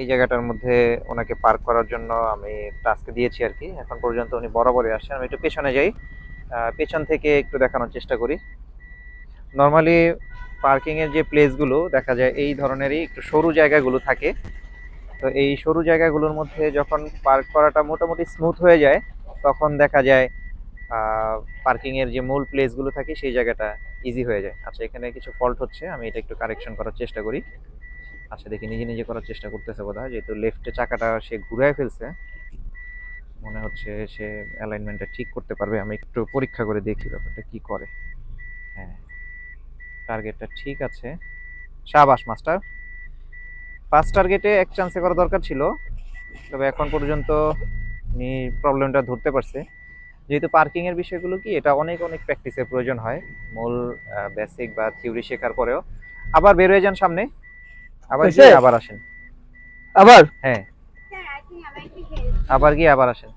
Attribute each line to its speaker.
Speaker 1: এই জায়গাটার মধ্যে ওনাকে পার্ক করার জন্য আমি টাস্ক দিয়েছি আর কি। এখন পর্যন্ত উনি বরাবরই আসছেন। আমি একটু পেছনে যাই। পেছন থেকে একটু দেখানোর চেষ্টা করি। নর্মালি পার্কিংয়ের যে প্লেসগুলো দেখা যায় এই ধরনেরই একটু সরু জায়গাগুলো থাকে। তো এই সরু জায়গাগুলোর মধ্যে যখন পার্ক করাটা মোটামুটি স্মুথ হয়ে যায়, তখন দেখা যায় পার্কিংয়ের যে মূল প্লেসগুলো থাকে, সেই জায়গাটা ইজি হয়ে যায়। আচ্ছা এখানে কিছু ফল্ট হচ্ছে। আমি এটা একটু কারেকশন করার চেষ্টা করি। আচ্ছা দেখি নিজে নিজে করার চেষ্টা করতেছে বোধ হয় যেহেতু লেফটে চাকাটা সে ঘুরায় ফেলছে, মনে হচ্ছে সে অ্যালাইনমেন্টটা ঠিক করতে পারবে। আমি একটু পরীক্ষা করে দেখি ব্যাপারটা কি করে। হ্যাঁ টার্গেটটা ঠিক আছে। সাবাস মাস্টার ফার্স্ট টার্গেটে এক চান্সে করা দরকার ছিল, তবে এখন পর্যন্ত উনি প্রবলেমটা ধরতে পারছে। যেহেতু পার্কিংয়ের বিষয়গুলো কি, এটা অনেক অনেক প্র্যাকটিসের প্রয়োজন হয়। মূল বেসিক বা থিওরি শেখার পরেও। আবার বের হয়ে যান সামনে। আবার
Speaker 2: কি
Speaker 1: গিয়ে আবার আসেন।
Speaker 2: আবার?
Speaker 1: হ্যাঁ। আবার কি আবার আসেন।